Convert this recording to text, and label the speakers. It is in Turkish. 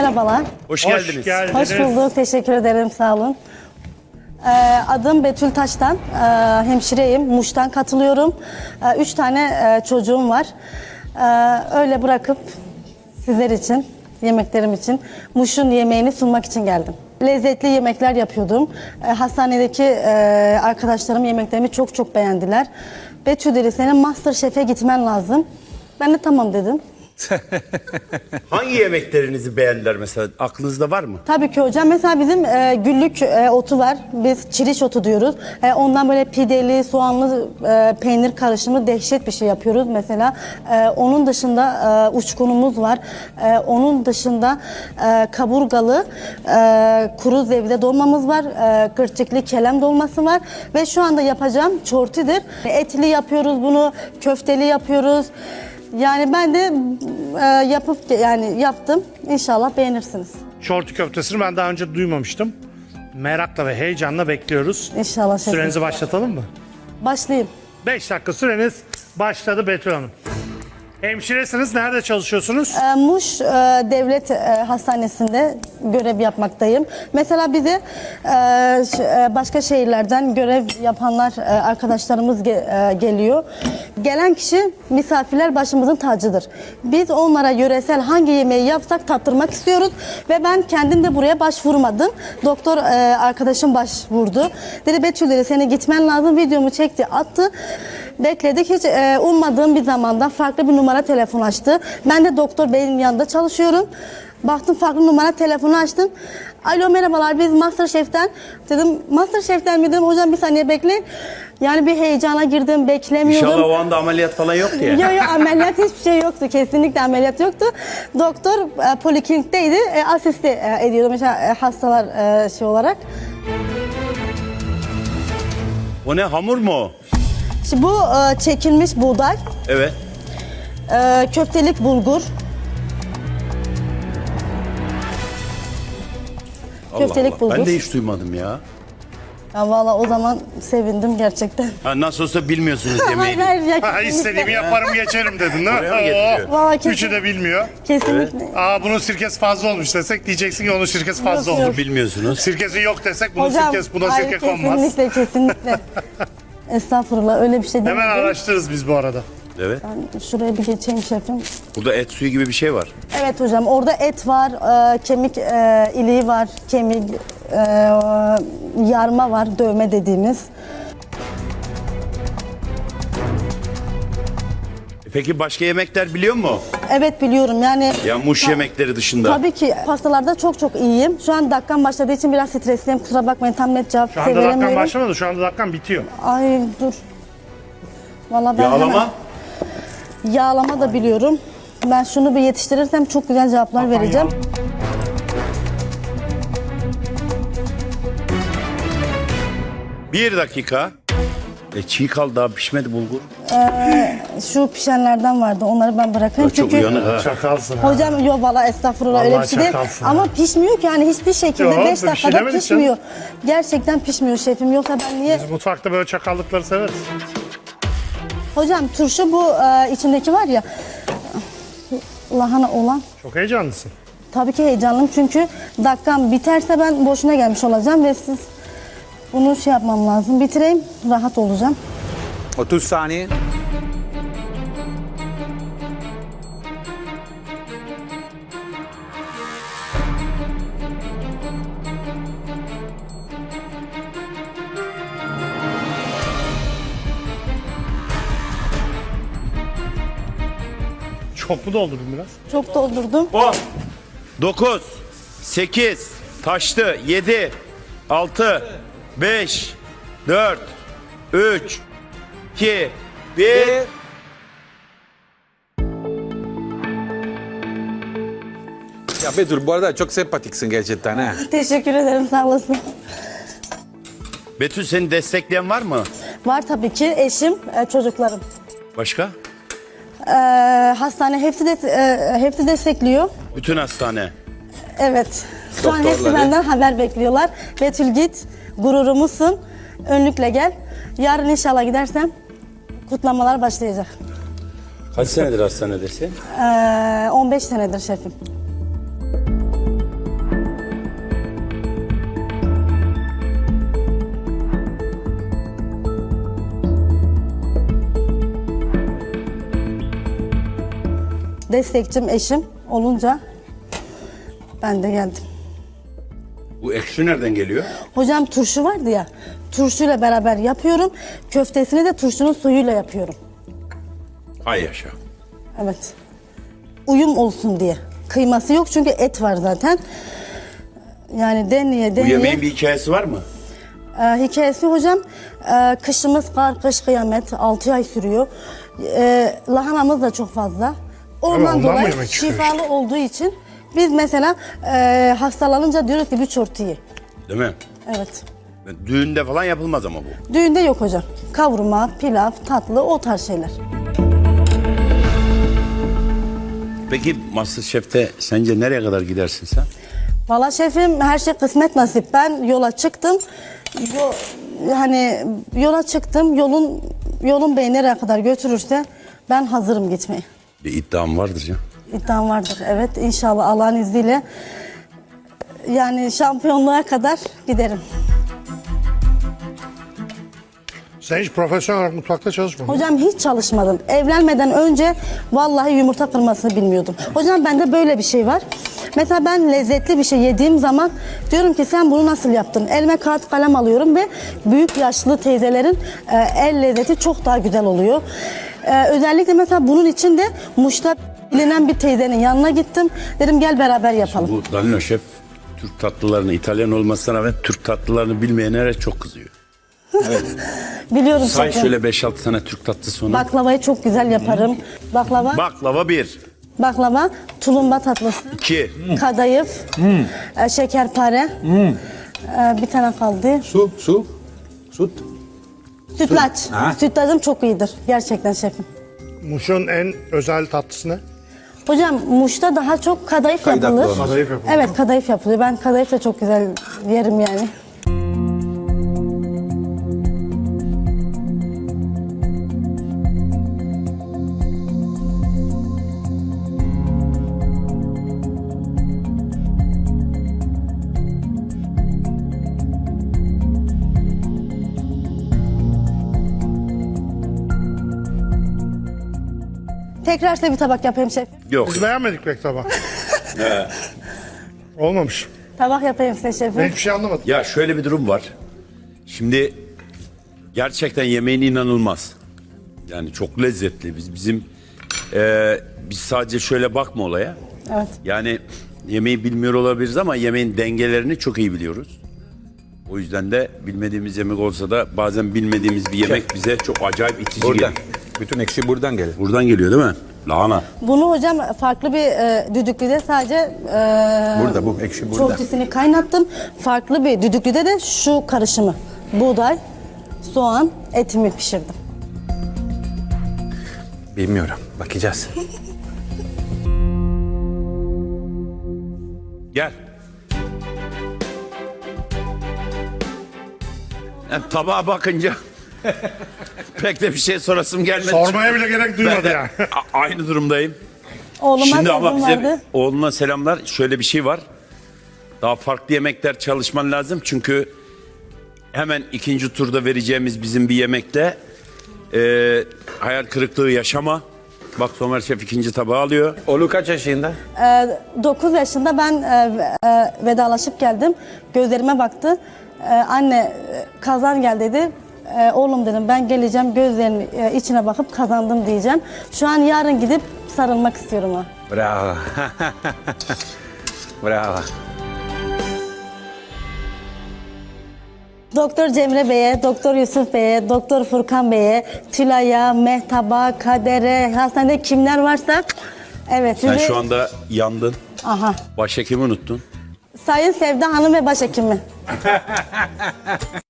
Speaker 1: Merhabalar.
Speaker 2: Hoş,
Speaker 3: Hoş
Speaker 2: geldiniz.
Speaker 3: geldiniz.
Speaker 1: Hoş bulduk. Teşekkür ederim. Sağ olun. Ee, adım Betül Taş'tan. Ee, hemşireyim. Muş'tan katılıyorum. Ee, üç tane e, çocuğum var. Ee, öyle bırakıp sizler için, yemeklerim için Muş'un yemeğini sunmak için geldim. Lezzetli yemekler yapıyordum. Ee, hastanedeki e, arkadaşlarım yemeklerimi çok çok beğendiler. Betül dedi senin Masterchef'e gitmen lazım. Ben de tamam dedim.
Speaker 2: Hangi yemeklerinizi beğendiler mesela? Aklınızda var mı?
Speaker 1: Tabii ki hocam. Mesela bizim e, güllük e, otu var. Biz çiriş otu diyoruz. E, ondan böyle pideli, soğanlı e, peynir karışımı dehşet bir şey yapıyoruz mesela. E, onun dışında e, uçkunumuz var. E, onun dışında e, kaburgalı e, kuru zevde dolmamız var. E, kırçıklı kelem dolması var. Ve şu anda yapacağım çortidir. Etli yapıyoruz bunu, köfteli yapıyoruz. Yani ben de e, yapıp yani yaptım. İnşallah beğenirsiniz.
Speaker 3: Şortu köftesini ben daha önce duymamıştım. Merakla ve heyecanla bekliyoruz.
Speaker 1: İnşallah şefim.
Speaker 3: Sürenizi başlatalım mı?
Speaker 1: Başlayayım.
Speaker 3: 5 dakika süreniz başladı Betül Hanım. Hemşiresiniz. Nerede çalışıyorsunuz?
Speaker 1: Ee, Muş e, Devlet e, Hastanesi'nde görev yapmaktayım. Mesela bize e, başka şehirlerden görev yapanlar arkadaşlarımız ge- geliyor. Gelen kişi misafirler başımızın tacıdır. Biz onlara yöresel hangi yemeği yapsak tattırmak istiyoruz ve ben kendim de buraya başvurmadım. Doktor arkadaşım başvurdu. Dedi Betül dedi seni gitmen lazım. Videomu çekti attı. Bekledik hiç e, ummadığım bir zamanda farklı bir numara telefon açtı. Ben de doktor beyin yanında çalışıyorum. Baktım farklı numara telefonu açtım. Alo merhabalar biz Masterchef'ten. Dedim Masterchef'ten mi dedim hocam bir saniye bekleyin. Yani bir heyecana girdim beklemiyordum.
Speaker 2: İnşallah o anda ameliyat falan yoktu ya.
Speaker 1: Yok yok ameliyat hiçbir şey yoktu. Kesinlikle ameliyat yoktu. Doktor e, poliklinikteydi. E, asiste e, ediyordu mesela e, hastalar e, şey olarak.
Speaker 2: O ne hamur mu?
Speaker 1: Şimdi bu e, çekilmiş buğday,
Speaker 2: Evet.
Speaker 1: e, köftelik bulgur,
Speaker 2: Allah
Speaker 1: Köftelik
Speaker 2: Allah.
Speaker 1: bulgur.
Speaker 2: Ben de hiç duymadım ya.
Speaker 1: Ya valla o zaman sevindim gerçekten.
Speaker 2: Ha, nasıl olsa bilmiyorsunuz yemeği.
Speaker 1: hayır ya
Speaker 3: Ha, istediğimi yaparım geçerim dedin değil mi?
Speaker 2: Oraya mı getiriyor?
Speaker 1: Vallahi kesin-
Speaker 3: Üçü de bilmiyor.
Speaker 1: Kesinlikle.
Speaker 3: Aa bunun sirkesi fazla olmuş desek diyeceksin ki onun sirkesi fazla
Speaker 1: Yok,
Speaker 3: olmuş.
Speaker 2: Bilmiyorsunuz.
Speaker 3: Sirkesi yok desek bunun sirkesi buna
Speaker 1: hayır,
Speaker 3: sirke konmaz.
Speaker 1: Kesinlikle kesinlikle. Estağfurullah öyle bir şey değil.
Speaker 3: Hemen araştırırız biz bu arada.
Speaker 2: Evet.
Speaker 1: Ben şuraya bir geçeyim şefim.
Speaker 2: Burada et suyu gibi bir şey var.
Speaker 1: Evet hocam orada et var, e, kemik e, iliği var, kemik e, yarma var, dövme dediğimiz.
Speaker 2: Peki başka yemekler biliyor mu?
Speaker 1: Evet biliyorum yani.
Speaker 2: Ya muş yemekleri dışında.
Speaker 1: Tabii ki pastalarda çok çok iyiyim. Şu an dakikam başladığı için biraz stresliyim. Kusura bakmayın tam net cevap
Speaker 3: Şu anda dakikan
Speaker 1: veremiyorum.
Speaker 3: başlamadı. Şu anda dakikan bitiyor.
Speaker 1: Ay dur. Vallahi ben
Speaker 2: Yağlama.
Speaker 1: hemen- Yağlama da biliyorum. Ben şunu bir yetiştirirsem çok güzel cevaplar vereceğim.
Speaker 2: Bir dakika. E çiğ kaldı daha pişmedi bulgur.
Speaker 1: Şu pişenlerden vardı. Onları ben bırakayım.
Speaker 2: Çok
Speaker 1: Çünkü
Speaker 2: uyanık ha.
Speaker 3: Çakalsın ha.
Speaker 1: Hocam yok valla estağfurullah öyle bir
Speaker 3: Vallahi
Speaker 1: şey değil.
Speaker 3: çakalsın
Speaker 1: Ama pişmiyor ki yani hiçbir şekilde
Speaker 3: Yok,
Speaker 1: 5
Speaker 3: bir şey
Speaker 1: dakikada
Speaker 3: demedik
Speaker 1: pişmiyor. Gerçekten pişmiyor şefim. Yoksa ben niye...
Speaker 3: Biz mutfakta böyle çakallıkları severiz.
Speaker 1: Hocam turşu bu e, içindeki var ya lahana olan.
Speaker 3: Çok heyecanlısın.
Speaker 1: Tabii ki heyecanlıyım çünkü dakikam biterse ben boşuna gelmiş olacağım ve siz bunu şey yapmam lazım. Bitireyim rahat olacağım.
Speaker 4: 30 saniye.
Speaker 3: Çok mu doldurdun biraz?
Speaker 1: Çok doldurdum.
Speaker 2: 10, 9, 8, taştı, 7, 6, 5, 4, 3, 2, 1.
Speaker 4: Ya Betül bu arada çok sempatiksin gerçekten ha.
Speaker 1: Teşekkür ederim sağ olasın.
Speaker 2: Betül seni destekleyen var mı?
Speaker 1: Var tabii ki eşim, e, çocuklarım.
Speaker 2: Başka?
Speaker 1: E, hastane hepsi de e, hepsi destekliyor.
Speaker 2: Bütün hastane.
Speaker 1: Evet. Şu an hepsi benden haber bekliyorlar. Betül git, gururumuzsun. Önlükle gel. Yarın inşallah gidersem kutlamalar başlayacak.
Speaker 2: Kaç senedir hastanedesin?
Speaker 1: Ee, 15 senedir şefim. Destekçim eşim olunca ben de geldim.
Speaker 2: Bu ekşi nereden geliyor?
Speaker 1: Hocam turşu vardı ya. Turşuyla beraber yapıyorum. Köftesini de turşunun suyuyla yapıyorum.
Speaker 2: Hay yaşa.
Speaker 1: Evet. Uyum olsun diye. Kıyması yok çünkü et var zaten. Yani deneye
Speaker 2: Bu
Speaker 1: deneye.
Speaker 2: yemeğin bir hikayesi var mı?
Speaker 1: Ee, hikayesi hocam e, kışımız kar, kış kıyamet 6 ay sürüyor. Ee, lahanamız da çok fazla. Ondan
Speaker 3: ondan mı
Speaker 1: dolayı
Speaker 3: yemek çıkıyor
Speaker 1: şifalı olduğu için biz mesela e, hastalanınca diyoruz ki bir çortu ye.
Speaker 2: Değil mi?
Speaker 1: Evet.
Speaker 2: Düğünde falan yapılmaz ama bu.
Speaker 1: Düğünde yok hocam. Kavurma, pilav, tatlı o tarz şeyler.
Speaker 2: Peki Masterchef'te sence nereye kadar gidersin sen?
Speaker 1: Valla şefim her şey kısmet nasip. Ben yola çıktım. Yo, hani yola çıktım. Yolun yolun beni nereye kadar götürürse ben hazırım gitmeye.
Speaker 2: Bir iddiam vardır canım.
Speaker 1: İddiam vardır. Evet inşallah Allah'ın izniyle yani şampiyonluğa kadar giderim.
Speaker 3: Sen hiç profesyonel olarak mutfakta çalışmadın.
Speaker 1: Hocam hiç çalışmadım. Evlenmeden önce vallahi yumurta kırmasını bilmiyordum. Hocam bende böyle bir şey var. Mesela ben lezzetli bir şey yediğim zaman diyorum ki sen bunu nasıl yaptın? Elime kağıt kalem alıyorum ve büyük yaşlı teyzelerin e, el lezzeti çok daha güzel oluyor. E, özellikle mesela bunun için de Muş'ta bilinen bir teyzenin yanına gittim. Dedim gel beraber yapalım.
Speaker 2: Bu Danilo Şef Türk tatlılarını İtalyan olmasına rağmen Türk tatlılarını bilmeyenlere çok kızıyor.
Speaker 1: Biliyorum
Speaker 2: Say
Speaker 1: şefim.
Speaker 2: şöyle 5-6 tane Türk tatlısı onu.
Speaker 1: Baklavayı çok güzel yaparım. Baklava,
Speaker 2: Baklava 1,
Speaker 1: baklava, tulumba tatlısı,
Speaker 2: 2,
Speaker 1: kadayıf, e, şekerpare. E, bir tane kaldı.
Speaker 4: Su, su, süt.
Speaker 1: Sütlaç.
Speaker 4: Ha.
Speaker 1: Sütlacım çok iyidir. Gerçekten şefim.
Speaker 3: Muş'un en özel tatlısı ne?
Speaker 1: Hocam Muş'ta daha çok kadayıf
Speaker 4: Kaydaklı
Speaker 1: yapılır.
Speaker 3: Kadayıf yapılır.
Speaker 1: Evet kadayıf yapılıyor. Ben kadayıf da çok güzel yerim yani. Tekrar size bir tabak yapayım şef.
Speaker 2: yok.
Speaker 3: Biz beğenmedik pek tabağı. Olmamış.
Speaker 1: Tabak yapayım size şefim.
Speaker 3: Ben hiçbir şey anlamadım.
Speaker 2: Ya şöyle bir durum var. Şimdi gerçekten yemeğin inanılmaz. Yani çok lezzetli. Biz bizim e, biz sadece şöyle bakma olaya.
Speaker 1: Evet.
Speaker 2: Yani yemeği bilmiyor olabiliriz ama yemeğin dengelerini çok iyi biliyoruz. O yüzden de bilmediğimiz yemek olsa da bazen bilmediğimiz bir yemek bize çok acayip itici geliyor.
Speaker 4: Bütün ekşi buradan gelir.
Speaker 2: Buradan geliyor değil mi? Lahana.
Speaker 1: Bunu hocam farklı bir e, düdüklüde sadece e,
Speaker 4: Burada bu ekşi burada.
Speaker 1: çoğurtisini kaynattım. Farklı bir düdüklüde de şu karışımı. Buğday, soğan, etimi pişirdim.
Speaker 4: Bilmiyorum. Bakacağız.
Speaker 2: Gel. Yani tabağa bakınca pek de bir şey sorasım gelmedi.
Speaker 3: Sormaya bile gerek duymadı ya.
Speaker 2: aynı durumdayım.
Speaker 1: Oğluma
Speaker 2: Şimdi ama bize
Speaker 1: vardı.
Speaker 2: oğluna selamlar. Şöyle bir şey var. Daha farklı yemekler çalışman lazım. Çünkü hemen ikinci turda vereceğimiz bizim bir yemekte e, hayal kırıklığı yaşama. Bak Somer Şef ikinci tabağı alıyor.
Speaker 4: Oğlu kaç yaşında?
Speaker 1: E, 9 yaşında ben e, e, vedalaşıp geldim. Gözlerime baktı. E, anne e, kazan gel dedi. E, oğlum dedim ben geleceğim gözlerinin e, içine bakıp kazandım diyeceğim. Şu an yarın gidip sarılmak istiyorum ha.
Speaker 4: Bravo. Bravo.
Speaker 1: Doktor Cemre Bey'e, Doktor Yusuf Bey'e, Doktor Furkan Bey'e, Tülay'a, Mehtap'a, Kader'e, hastanede kimler varsa evet
Speaker 2: Sen
Speaker 1: sizi...
Speaker 2: şu anda yandın.
Speaker 1: Aha.
Speaker 2: Başhekimi unuttun.
Speaker 1: Sayın Sevda Hanım ve başhekimi.